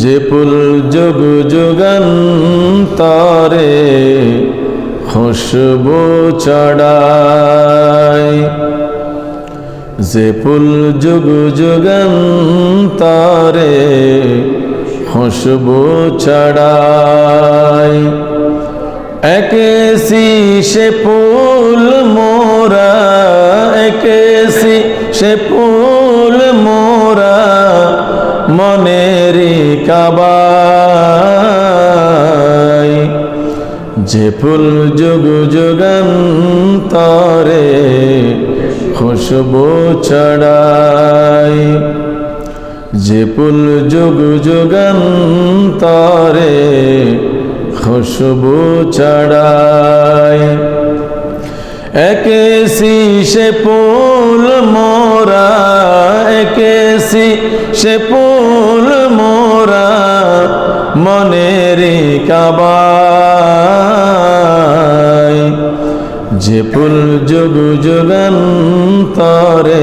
যে পুল যুগ যুগান্তরে খুশবু চড়ায়। যে পুল যুগ যুগান্তরে খুশবু চড়ায়। একেসি সে পুল মোরা একেসি সে পুল মনেরি কাবাই যে ফুল যুগ যুগান্তরে খুশবু চড়াই যে ফুল যুগ যুগান্তরে খুশবু চড়াই একেসি সে ফুল মোরা একেসি সে ফুল মোরা, মনেরি কাবাই যে ফুল যুগ যুগান্তরে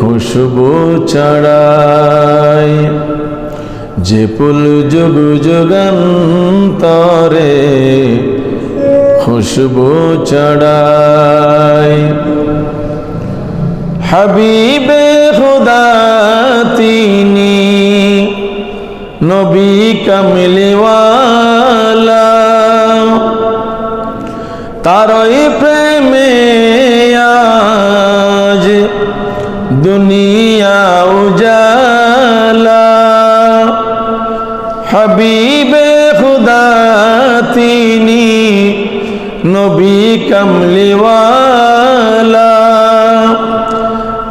খুশবু চড়াই যে ফুল যুগ যুগান্তরে খুশবু চড়াই। হাবিবে খুদা তিনি নবী কামলিওয়ালা। তারই প্রেমে আজ দুনিয়া উজালা। হাবিবে তিনি নবী কামলিওয়ালা,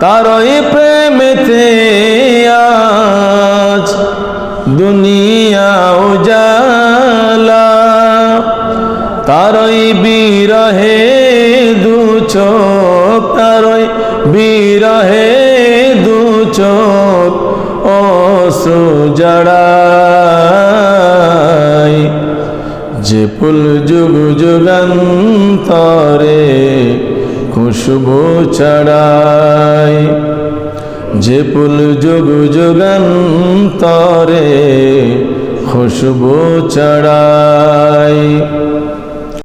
তারই প্রেমেতে আজ দুনিয়া উজালা, তারই বিরহে দু চোখ, তারই বিরহে দু চোখ ও সুজড়াই যে ফুল যুগ যুগান্তরে খুশবু চড়াই যে ফুল যুগ যুগান্তরে খুশবু চড়াই